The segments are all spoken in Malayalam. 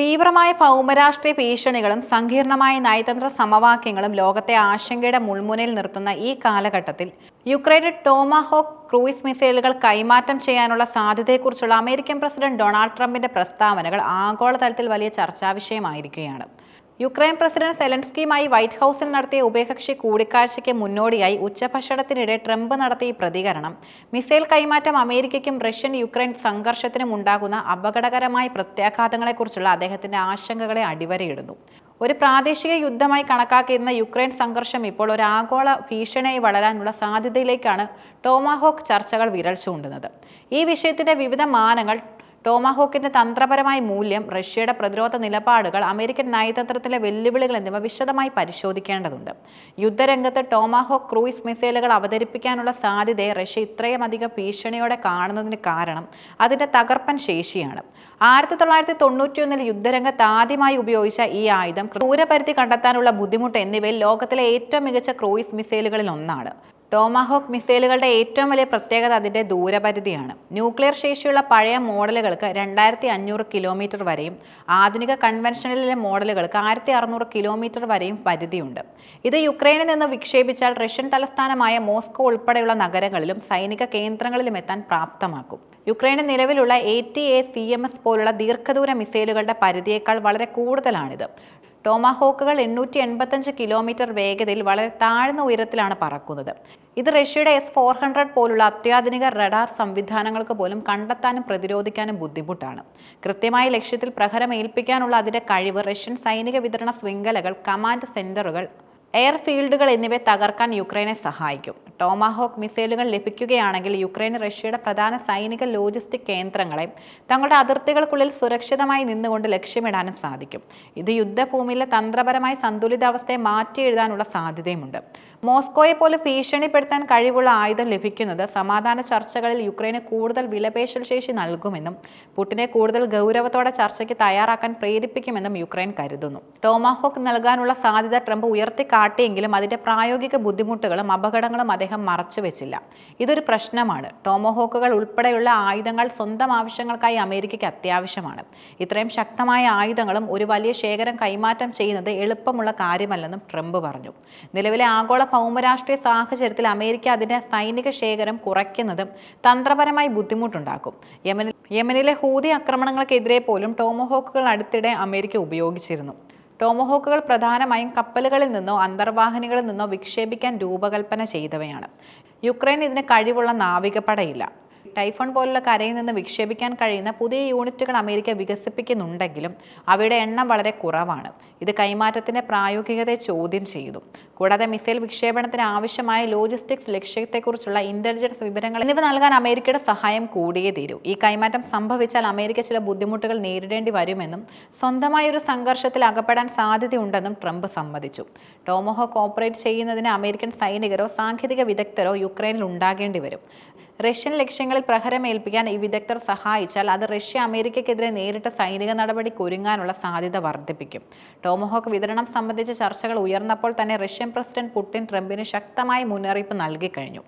തീവ്രമായ ഭൗമരാഷ്ട്രീയ ഭീഷണികളും സങ്കീർണമായ നയതന്ത്ര സമവാക്യങ്ങളും ലോകത്തെ ആശങ്കയുടെ മുൾമുനയിൽ നിർത്തുന്ന ഈ കാലഘട്ടത്തിൽ യുക്രൈന് ടോമഹോക്ക് ക്രൂയിസ് മിസൈലുകൾ കൈമാറ്റം ചെയ്യാനുള്ള സാധ്യതയെക്കുറിച്ചുള്ള അമേരിക്കൻ പ്രസിഡന്റ് ഡൊണാൾഡ് ട്രംപിന്റെ പ്രസ്താവനകൾ ആഗോളതലത്തിൽ വലിയ ചർച്ചാ വിഷയമായിരിക്കുകയാണ് യുക്രൈൻ പ്രസിഡന്റ് സെലൻസ്കിയുമായി വൈറ്റ് ഹൌസിൽ നടത്തിയ ഉഭയകക്ഷി കൂടിക്കാഴ്ചയ്ക്ക് മുന്നോടിയായി ഉച്ചഭക്ഷണത്തിനിടെ ട്രംപ് നടത്തിയ പ്രതികരണം. മിസൈൽ കൈമാറ്റം അമേരിക്കയ്ക്കും റഷ്യൻ യുക്രൈൻ സംഘർഷത്തിനും ഉണ്ടാകുന്ന അപകടകരമായ പ്രത്യാഘാതങ്ങളെക്കുറിച്ചുള്ള അദ്ദേഹത്തിന്റെ ആശങ്കകളെ അടിവരയിടുന്നു. ഒരു പ്രാദേശിക യുദ്ധമായി കണക്കാക്കിയിരുന്ന യുക്രൈൻ സംഘർഷം ഇപ്പോൾ ഒരു ആഗോള ഭീഷണിയായി വളരാനുള്ള സാധ്യതയിലേക്കാണ് ടോമാഹോക്ക് ചർച്ചകൾ വിരൽ ചൂണ്ടുന്നത്. ഈ വിഷയത്തിന്റെ വിവിധ മാനങ്ങൾ ടോമാഹോക്കിന്റെ തന്ത്രപരമായ മൂല്യം റഷ്യയുടെ പ്രതിരോധ നിലപാടുകൾ അമേരിക്കൻ നയതന്ത്രത്തിലെ വെല്ലുവിളികൾ എന്നിവ വിശദമായി പരിശോധിക്കേണ്ടതുണ്ട്. യുദ്ധരംഗത്ത് ടോമാഹോക്ക് ക്രൂയിസ് മിസൈലുകൾ അവതരിപ്പിക്കാനുള്ള സാധ്യതയെ റഷ്യ ഇത്രയും അധികം ഭീഷണിയോടെ കാണുന്നതിന് കാരണം അതിന്റെ തകർപ്പൻ ശേഷിയാണ്. ആയിരത്തി തൊള്ളായിരത്തി തൊണ്ണൂറ്റിയൊന്നിൽ യുദ്ധരംഗത്ത് ആദ്യമായി ഉപയോഗിച്ച ഈ ആയുധം ദൂരപരിധി കണ്ടെത്താനുള്ള ബുദ്ധിമുട്ട് എന്നിവയിൽ ലോകത്തിലെ ഏറ്റവും മികച്ച ക്രൂയിസ് മിസൈലുകളിൽ ഒന്നാണ്. ടോമാഹോക്ക് മിസൈലുകളുടെ ഏറ്റവും വലിയ പ്രത്യേകത അതിന്റെ ദൂരപരിധിയാണ്. ന്യൂക്ലിയർ ശേഷിയുള്ള പഴയ മോഡലുകൾക്ക് രണ്ടായിരത്തി അഞ്ഞൂറ് കിലോമീറ്റർ വരെയും ആധുനിക കൺവെൻഷനിലെ മോഡലുകൾക്ക് ആയിരത്തി അറുന്നൂറ് കിലോമീറ്റർ വരെയും പരിധിയുണ്ട്. ഇത് യുക്രൈനിൽ നിന്ന് വിക്ഷേപിച്ചാൽ റഷ്യൻ തലസ്ഥാനമായ മോസ്കോ ഉൾപ്പെടെയുള്ള നഗരങ്ങളിലും സൈനിക കേന്ദ്രങ്ങളിലും എത്താൻ പ്രാപ്തമാക്കും. യുക്രൈന് നിലവിലുള്ള A T A C M S പോലുള്ള ദീർഘദൂര മിസൈലുകളുടെ പരിധിയേക്കാൾ വളരെ കൂടുതലാണിത്. ടോമാഹോക്കുകൾ എണ്ണൂറ്റി എൺപത്തഞ്ച് കിലോമീറ്റർ വേഗതയിൽ വളരെ താഴ്ന്ന ഉയരത്തിലാണ് പറക്കുന്നത്. ഇത് റഷ്യയുടെ എസ് ഫോർ ഹൺഡ്രഡ് പോലുള്ള അത്യാധുനിക റഡാർ സംവിധാനങ്ങൾക്ക് പോലും കണ്ടെത്താനും പ്രതിരോധിക്കാനും ബുദ്ധിമുട്ടാണ്. കൃത്യമായ ലക്ഷ്യത്തിൽ പ്രഹരം ഏൽപ്പിക്കാനുള്ള അതിന്റെ കഴിവ് റഷ്യൻ സൈനിക വിതരണ ശൃംഖലകൾ കമാൻഡ് സെന്ററുകൾ എയർഫീൽഡുകൾ എന്നിവ തകർക്കാൻ യുക്രൈനെ സഹായിക്കും. ടോമാഹോക്ക് മിസൈലുകൾ ലഭിക്കുകയാണെങ്കിൽ യുക്രൈന് റഷ്യയുടെ പ്രധാന സൈനിക ലോജിസ്റ്റിക് കേന്ദ്രങ്ങളെ തങ്ങളുടെ അതിർത്തികൾക്കുള്ളിൽ സുരക്ഷിതമായി നിന്നുകൊണ്ട് ലക്ഷ്യമിടാനും സാധിക്കും. ഇത് യുദ്ധഭൂമിയിലെ തന്ത്രപരമായ സന്തുലിതാവസ്ഥയെ മാറ്റി എഴുതാനുള്ള സാധ്യതയുമുണ്ട്. മോസ്കോയെ പോലെ ഭീഷണിപ്പെടുത്താൻ കഴിവുള്ള ആയുധം ലഭിക്കുന്നത് സമാധാന ചർച്ചകളിൽ യുക്രൈന് കൂടുതൽ വിലപേശൽ ശേഷി നൽകുമെന്നും പുടിനെ കൂടുതൽ ഗൗരവത്തോടെ ചർച്ചയ്ക്ക് തയ്യാറാക്കാൻ പ്രേരിപ്പിക്കുമെന്നും യുക്രൈൻ കരുതുന്നു. ടോമാഹോക്ക് നൽകാനുള്ള സാധ്യത ട്രംപ് ഉയർത്തിക്കാട്ടിയെങ്കിലും അതിന്റെ പ്രായോഗിക ബുദ്ധിമുട്ടുകളും അപകടങ്ങളും അദ്ദേഹം മറച്ചുവെച്ചില്ല. ഇതൊരു പ്രശ്നമാണ്. ടോമോഹോക്കുകൾ ഉൾപ്പെടെയുള്ള ആയുധങ്ങൾ സ്വന്തം ആവശ്യങ്ങൾക്കായി അമേരിക്കയ്ക്ക് അത്യാവശ്യമാണ്. ഇത്രയും ശക്തമായ ആയുധങ്ങളും ഒരു വലിയ ശേഖരം കൈമാറ്റം ചെയ്യുന്നത് എളുപ്പമുള്ള കാര്യമല്ലെന്നും ട്രംപ് പറഞ്ഞു. നിലവിലെ ആഗോള ഭൗമരാഷ്ട്രീയ സാഹചര്യത്തിൽ അമേരിക്ക അതിന്റെ സൈനിക ശേഖരം കുറയ്ക്കുന്നതും തന്ത്രപരമായി ബുദ്ധിമുട്ടുണ്ടാക്കും. യമനിൽ യമനിലെ ഹൂതി ആക്രമണങ്ങൾക്കെതിരെ പോലും ടോമോഹോക്കുകൾ അടുത്തിടെ അമേരിക്ക ഉപയോഗിച്ചിരുന്നു. ടോമോഹോക്കുകൾ പ്രധാനമായും കപ്പലുകളിൽ നിന്നോ അന്തർവാഹിനികളിൽ നിന്നോ വിക്ഷേപിക്കാൻ രൂപകൽപ്പന ചെയ്തവയാണ്. യുക്രൈൻ ഇതിന് കഴിവുള്ള നാവികപ്പടയില്ല. ടൈഫോൺ പോലുള്ള കരയിൽ നിന്ന് വിക്ഷേപിക്കാൻ കഴിയുന്ന പുതിയ യൂണിറ്റുകൾ അമേരിക്ക വികസിപ്പിക്കുന്നുണ്ടെങ്കിലും അവയുടെ എണ്ണം വളരെ കുറവാണ്. ഇത് കൈമാറ്റത്തിന്റെ പ്രായോഗികതയെ ചോദ്യം ചെയ്തു. കൂടാതെ മിസൈൽ വിക്ഷേപണത്തിന് ആവശ്യമായ ലോജിസ്റ്റിക്സ് ലക്ഷ്യത്തെക്കുറിച്ചുള്ള ഇന്റലിജൻസ് വിവരങ്ങൾ എന്നിവ നൽകാൻ അമേരിക്കയുടെ സഹായം കൂടിയേ തീരൂ. ഈ കൈമാറ്റം സംഭവിച്ചാൽ അമേരിക്ക ചില ബുദ്ധിമുട്ടുകൾ നേരിടേണ്ടി വരുമെന്നും സ്വന്തമായ ഒരു സംഘർഷത്തിൽ അകപ്പെടാൻ സാധ്യതയുണ്ടെന്നും ട്രംപ് സമ്മതിച്ചു. ടോമോഹോ കോപ്പറേറ്റ് ചെയ്യുന്നതിന് അമേരിക്കൻ സൈനികരോ സാങ്കേതിക വിദഗ്ധരോ യുക്രൈനിൽ ഉണ്ടാകേണ്ടി വരും. റഷ്യൻ ലക്ഷ്യങ്ങളിൽ പ്രഹരമേൽപ്പിക്കാൻ ഈ വിദഗ്ധർ സഹായിച്ചാൽ അത് റഷ്യ അമേരിക്കയ്ക്കെതിരെ നേരിട്ട് സൈനിക നടപടി ഒരുങ്ങാനുള്ള സാധ്യത വർദ്ധിപ്പിക്കും. ടോമഹോക്ക് വിതരണം സംബന്ധിച്ച ചർച്ചകൾ ഉയർന്നപ്പോൾ തന്നെ റഷ്യൻ പ്രസിഡന്റ് പുടിൻ ട്രംപിന് ശക്തമായ മുന്നറിയിപ്പ് നൽകി കഴിഞ്ഞു.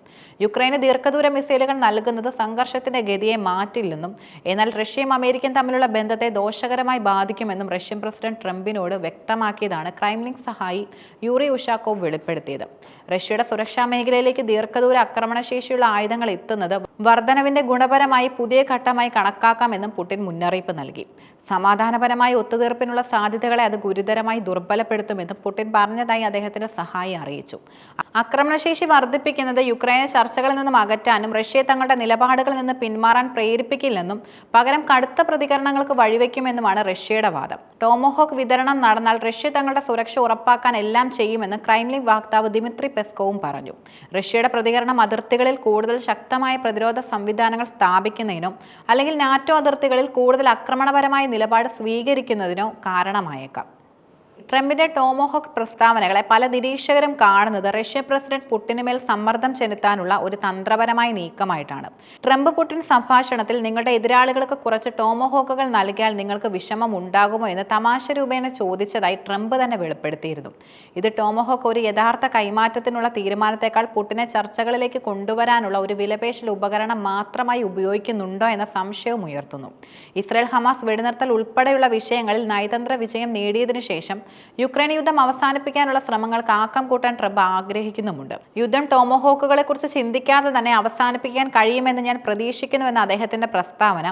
യുക്രൈന് ദീർഘദൂര മിസൈലുകൾ നൽകുന്നത് സംഘർഷത്തിന്റെ ഗതിയെ മാറ്റില്ലെന്നും എന്നാൽ റഷ്യയും അമേരിക്കയും തമ്മിലുള്ള ബന്ധത്തെ ദോഷകരമായി ബാധിക്കുമെന്നും റഷ്യൻ പ്രസിഡന്റ് ട്രംപിനോട് വ്യക്തമാക്കിയതാണ് ക്രൈംലിംഗ് സഹായി യൂറി ഉഷാക്കോവ് വെളിപ്പെടുത്തിയത്. റഷ്യയുടെ സുരക്ഷാ മേഖലയിലേക്ക് ദീർഘദൂര ആക്രമണശേഷിയുള്ള ആയുധങ്ങൾ да, വർധനവിന്റെ ഗുണപരമായി പുതിയ ഘട്ടമായി കണക്കാക്കാമെന്നും പുടിൻ മുന്നറിയിപ്പ് നൽകി. സമാധാനപരമായ ഒത്തുതീർപ്പിനുള്ള സാധ്യതകളെ അത് ഗുരുതരമായി ദുർബലപ്പെടുത്തുമെന്നും പുടിൻ പറഞ്ഞതായി അദ്ദേഹത്തിന്റെ സഹായി അറിയിച്ചു. ആക്രമണശേഷി വർദ്ധിപ്പിക്കുന്നത് യുക്രൈനെ ചർച്ചകളിൽ നിന്നും അകറ്റാനും റഷ്യയെ തങ്ങളുടെ നിലപാടുകളിൽ നിന്ന് പിന്മാറാൻ പ്രേരിപ്പിക്കില്ലെന്നും പകരം കടുത്ത പ്രതികരണങ്ങൾക്ക് വഴിവെക്കുമെന്നുമാണ് റഷ്യയുടെ വാദം. ടോമോഹോക്ക് വിതരണം നടന്നാൽ റഷ്യ തങ്ങളുടെ സുരക്ഷ ഉറപ്പാക്കാൻ എല്ലാം ചെയ്യുമെന്ന് ക്രൈംലിംഗ് വക്താവ് ദിമിത്രി പെസ്കോവും പറഞ്ഞു. റഷ്യയുടെ പ്രതികരണം അതിർത്തികളിൽ കൂടുതൽ ശക്തമായ പ്രതിരോധ സംവിധാനങ്ങൾ സ്ഥാപിക്കുന്നതിനോ അല്ലെങ്കിൽ നാറ്റോ അതിർത്തികളിൽ കൂടുതൽ ആക്രമണപരമായ നിലപാട് സ്വീകരിക്കുന്നതിനോ കാരണമായേക്കാം. ട്രംപിന്റെ ടോമോഹോക്ക് പ്രസ്താവനകളെ പല നിരീക്ഷകരും കാണുന്നത് റഷ്യ പ്രസിഡന്റ് പുടിന് മേൽ സമ്മർദ്ദം ചെലുത്താനുള്ള ഒരു തന്ത്രപരമായ നീക്കമായിട്ടാണ്. ട്രംപ് പുടിൻ സംഭാഷണത്തിൽ നിങ്ങളുടെ എതിരാളികൾക്ക് കുറച്ച് ടോമോഹോക്കുകൾ നൽകിയാൽ നിങ്ങൾക്ക് വിഷമം ഉണ്ടാകുമോ എന്ന് തമാശ രൂപേണ ചോദിച്ചതായി ട്രംപ് തന്നെ വെളിപ്പെടുത്തിയിരുന്നു. ഇത് ടോമോഹോക്ക് ഒരു യഥാർത്ഥ കൈമാറ്റത്തിനുള്ള തീരുമാനത്തെക്കാൾ പുടിനെ ചർച്ചകളിലേക്ക് കൊണ്ടുവരാനുള്ള ഒരു വിലപേശൽ ഉപകരണം മാത്രമായി ഉപയോഗിക്കുന്നുണ്ടോ എന്ന സംശയവും ഉയർത്തുന്നു. ഇസ്രായേൽ ഹമാസ് വെടിനിർത്തൽ ഉൾപ്പെടെയുള്ള വിഷയങ്ങളിൽ നയതന്ത്ര വിജയം നേടിയതിനു ശേഷം യുക്രൈൻ യുദ്ധം അവസാനിപ്പിക്കാനുള്ള ശ്രമങ്ങൾക്ക് ആക്കം കൂട്ടാൻ ട്രംപ് ആഗ്രഹിക്കുന്നുമുണ്ട്. യുദ്ധം ടോമോഹോക്കുകളെ കുറിച്ച് ചിന്തിക്കാതെ തന്നെ അവസാനിപ്പിക്കാൻ കഴിയുമെന്ന് ഞാൻ പ്രതീക്ഷിക്കുന്നുവെന്ന അദ്ദേഹത്തിന്റെ പ്രസ്താവന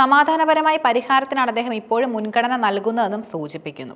സമാധാനപരമായ പരിഹാരത്തിനാണ് അദ്ദേഹം ഇപ്പോഴും മുൻഗണന നൽകുന്നതെന്നും സൂചിപ്പിക്കുന്നു.